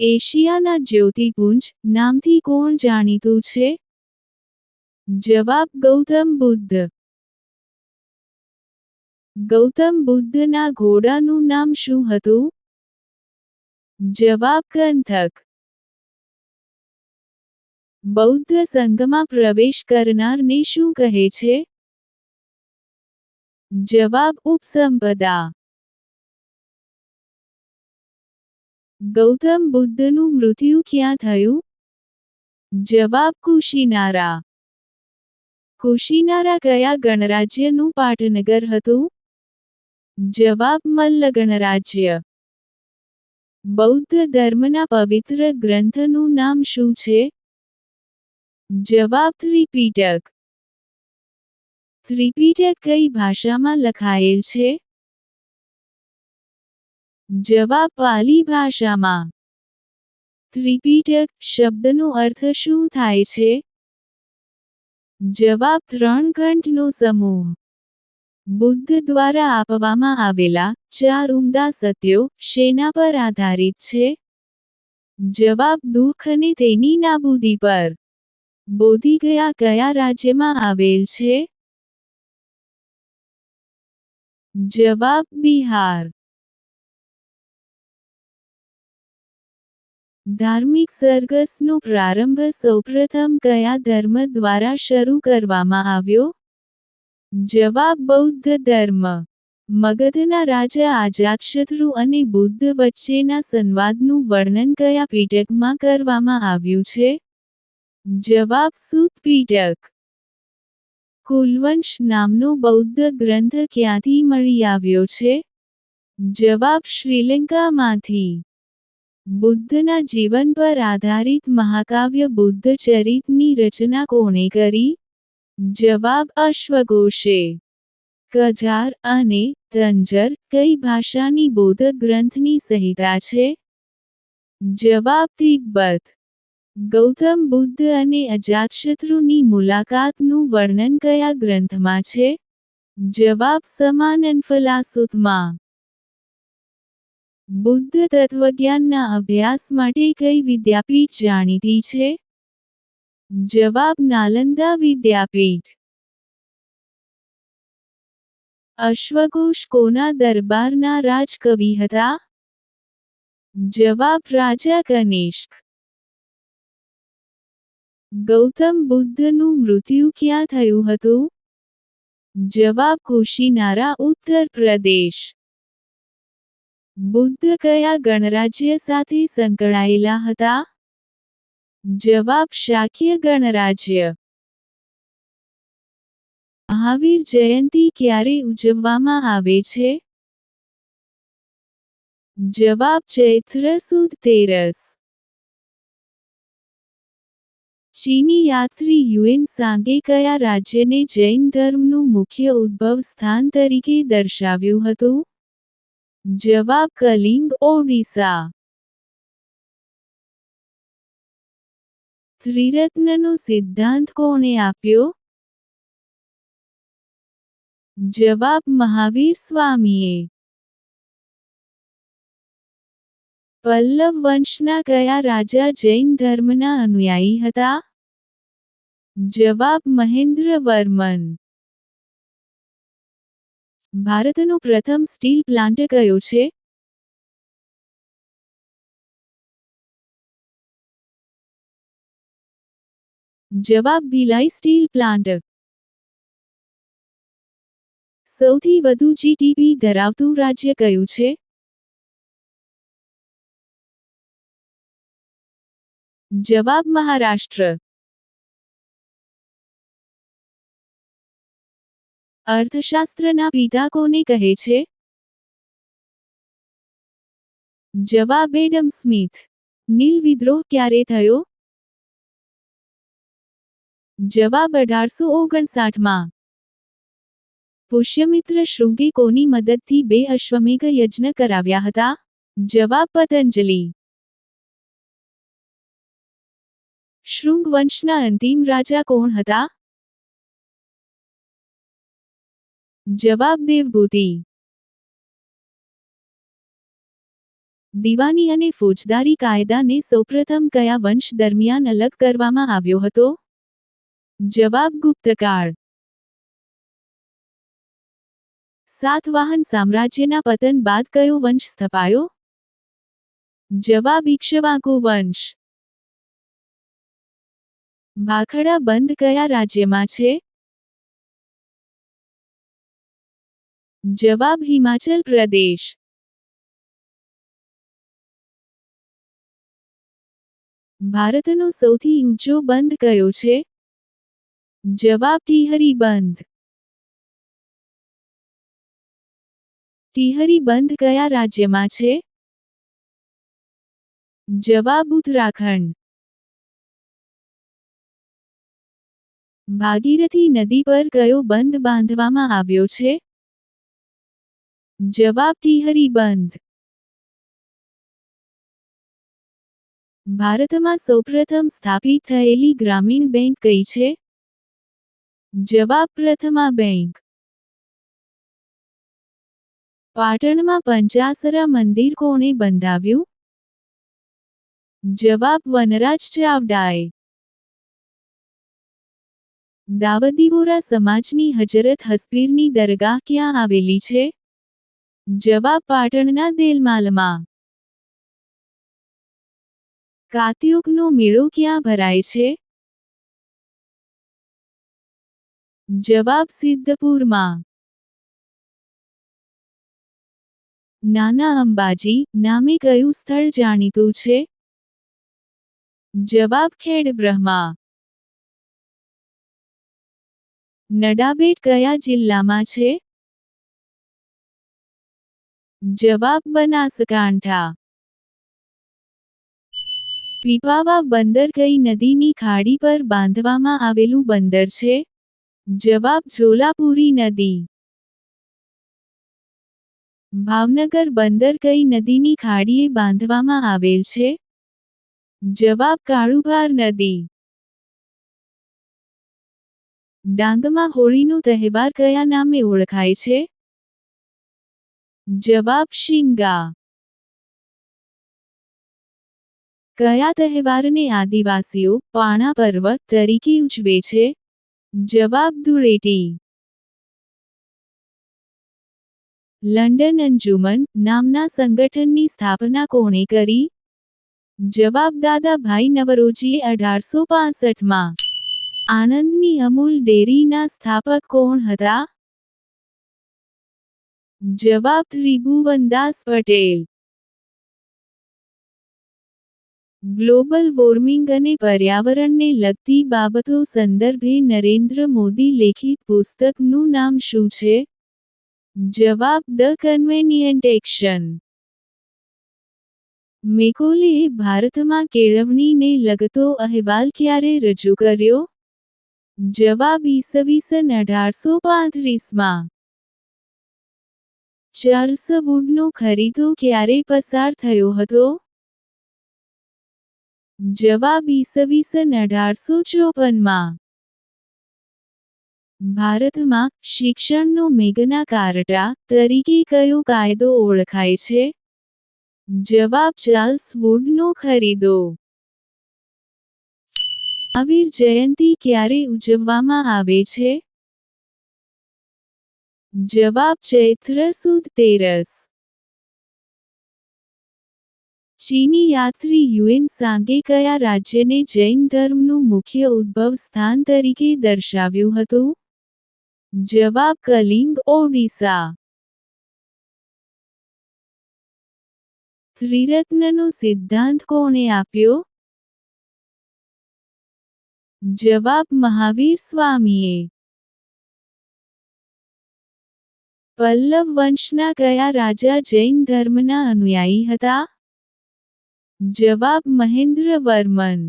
એશિયાના જ્યોતિપુંજ નામથી કોણ જાણીતું છે? જવાબ ગૌતમ બુદ્ધ. ગૌતમ બુદ્ધના ઘોડાનું નામ શું હતું? જવાબ કંથક બૌદ્ધ સંઘમાં પ્રવેશ કરનારને શું કહે છે? જવાબ ઉપસંપદા. ગૌતમ બુદ્ધનું મૃત્યુ ક્યાં થયું? જવાબ કુશીનારા. કુશીનારા કયા ગણરાજ્યનું પાટનગર હતું? જવાબ મલ્લ ગણરાજ્ય બૌદ્ધ ધર્મના પવિત્ર ગ્રંથનું નામ શું છે? જવાબ ત્રિપીટક. ત્રિપીટક કઈ ભાષામાં લખાયેલ છે? જવાબ પાલી ભાષામાં. ત્રિપીટક શબ્દનો અર્થ શું થાય છે? જવાબ ત્રણ ઘંટનો સમૂહ. બુદ્ધ દ્વારા આપવામાં આવેલા ચાર ઉમદા સત્યો શેના પર આધારિત છે? જવાબ દુઃખ અને તેની નાબૂદી પર. બોધી ગયા કયા રાજ્યમાં આવેલ છે? જવાબ બિહાર. ધાર્મિક સરઘસનો પ્રારંભ સૌપ્રથમ કયા ધર્મ દ્વારા શરૂ કરવામાં આવ્યો? જવાબ બૌદ્ધ ધર્મ. મગધના રાજા આજાતશત્રુ અને બુદ્ધ વચ્ચેના સંવાદનું વર્ણન કયા પીટકમાં કરવામાં આવ્યું છે? જવાબ સૂત પીટક કુલવંશ નામનો બૌદ્ધ ગ્રંથ ક્યાંથી મળી આવ્યો છે? જવાબ શ્રીલંકામાંથી. બુદ્ધના જીવન પર આધારિત મહાકાવ્ય બુદ્ધ ચરિતની રચના કોણે કરી? જવાબ અશ્વઘોષે. કજાર અને તંજર કઈ ભાષાની બૌદ્ધ ગ્રંથની સંહિતા છે? જવાબ તિબ્બત. ગૌતમ બુદ્ધ અને અજાતશત્રુની મુલાકાતનું વર્ણન કયા ગ્રંથમાં છે? જવાબ સમાનનફલાસુતમાં બુદ્ધ તત્વજ્ઞાનના અભ્યાસ માટે કઈ વિદ્યાપીઠ જાણીતી છે? જવાબ, નાલંદા વિદ્યાપીઠ. અશ્વઘોષ કોના દરબારના રાજકવિ હતા? જવાબ, રાજા કનિષ્ક. ગૌતમ બુદ્ધનું મૃત્યુ ક્યાં થયું હતું? જવાબ, કુશીનારા, ઉત્તર પ્રદેશ. બુદ્ધ કયા ગણરાજ્ય સાથે સંકળાયેલા હતા? જવાબ શાક્ય ગણરાજ્ય. મહાવીર જયંતી ક્યારે ઉજવવામાં આવે છે? જવાબ ચૈત્ર સુદ તેરસ. ચીની યાત્રી યુએન સાંગે કયા રાજ્યને જૈન ધર્મનું મુખ્ય ઉદ્ભવ સ્થાન તરીકે દર્શાવ્યું હતું? જવાબ કલિંગ ઓડિશા. ત્રિરત્નનો સિદ્ધાંત કોણે આપ્યો? જવાબ મહાવીર સ્વામીએ. પલ્લવ વંશના કયા રાજા જૈન ધર્મના અનુયાયી હતા? જવાબ મહેન્દ્રવર્મન. ભારતનો પ્રથમ સ્ટીલ પ્લાન્ટ કયો છે? જવાબ ભિલાઈ સ્ટીલ પ્લાન્ટ. સૌથી વધુ જીટીપી ધરાવતું રાજ્ય કયું છે? જવાબ મહારાષ્ટ્ર. અર્થશાસ્ત્રના પિતા કોને કહે છે? જવાબ એડમ સ્મિથ. નીલ વિદ્રોહ ક્યારે થયો? જવાબ અઢારસો ઓગણસાઠમાં. પુષ્યમિત્ર શૃંગે કોની મદદથી બે અશ્વમેઘ યજ્ઞ કરાવ્યા હતા? જવાબ પતંજલિ. શૃંગ વંશના અંતિમ રાજા કોણ હતા? જવાબ દેવભૂતિ દિવાની અને ફોજદારી કાયદાને સૌપ્રથમ કયા વંશ દરમિયાન અલગ કરવામાં આવ્યો હતો? જવાબ ગુપ્તકાળ સાતવાહન સામ્રાજ્યના પતન બાદ કયો વંશ સ્થપાયો? જવાબ ઇક્ષ્વાકુ વંશ. ભાખડા બંધ કયા રાજ્યમાં છે? જવાબ હિમાચલ પ્રદેશ. ભારતનો સૌથી ઊંચો બંધ કયો છે? જવાબ ટિહરી બંધ. ટિહરી બંધ કયા રાજ્યમાં છે? જવાબ ઉત્તરાખંડ. ભાગીરથી નદી પર કયો બંધ બાંધવામાં આવ્યો છે? જવાબ ટિહરી બંધ. ભારતમાં સૌપ્રથમ સ્થાપિત થયેલી ગ્રામીણ બેંક કઈ છે? જવાબ પ્રથમા બેંક. પાટણમાં પંચાસરા મંદિર કોણે બંધાવ્યું? જવાબ વનરાજ ચાવડાએ. દાવદીવોરા સમાજની હજરત હસપીરની દરગાહ ક્યાં આવેલી છે? જવાબ પાટણના દેલમાલમાં. કાત્યુકનો મેળો ક્યાં ભરાય છે? જવાબ સિદ્ધપુરમાં. નાના અંબાજી, નામે કયું સ્થળ જાણીતું છે? જવાબ ખેડ બ્રહ્મા. નડાબેટ કયા જિલ્લામાં છે? જવાબ બનાસકાંઠા. પીપાવા બંદર કઈ નદીની ખાડી પર બાંધવામાં આવેલું બંદર છે. જવાબ ઝોલાપુરી નદી. ભાવનગર બંદર કઈ નદીની ખાડીએ બાંધવામાં આવેલ છે. જવાબ કાળુભાર નદી. ડાંગમાં હોળીનો તહેવાર કયા નામે ઓળખાય છે? જવાબ શિંગા. કયા તહેવારને આદિવાસીઓ પાણા પર્વ તરીકે ઉજવે છે? જવાબ ધૂળેટી. લંડન અંજુમન નામના સંગઠનની સ્થાપના કોણે કરી? જવાબ દાદાભાઈ નવરોજીએ અઢારસો પાસઠમાં. આણંદની અમૂલ ડેરીના સ્થાપક કોણ હતા? જવાબ ત્રિભુવનદાસ પટેલ. ગ્લોબલ વોર્મિંગ અને પર્યાવરણને લગતી બાબતો સંદર્ભે નરેન્દ્ર મોદી લેખિત પુસ્તકનું નામ શું છે? જવાબ, ધ કન્વેનિયન્ટ એક્શન મેકોલે ભારતમાં કેળવણીને લગતો અહેવાલ ક્યારે રજૂ કર્યો? જવાબ, ઈસવીસન અઢારસો પાંત્રીસમાં ચાર્લ્સ વુડનો ખરીદો ક્યારે પસાર થયો હતો? જવાબ ઈસવીસન અઢારસો ચોપનમાં. ભારતમાં શિક્ષણનો મેઘના કાર્ટા તરીકે કયો કાયદો ઓળખાય છે? જવાબ ચાર્લ્સ વુડનો ખરીદો. મહાવીર જયંતી ક્યારે ઉજવવામાં આવે છે? જવાબ ચૈત્ર સુદ તેરસ ચીની યાત્રી યુએન સાંગે કયા રાજ્યને જૈન ધર્મનું મુખ્ય ઉદ્ભવ સ્થાન તરીકે દર્શાવ્યું હતું. જવાબ કલિંગ, ઓડિશા. ત્રિરત્નનો સિદ્ધાંત કોણે આપ્યો? જવાબ મહાવીર સ્વામીએ. પલ્લવ વંશના કયા રાજા જૈન ધર્મના અનુયાયી હતા? જવાબ મહેન્દ્ર વર્મન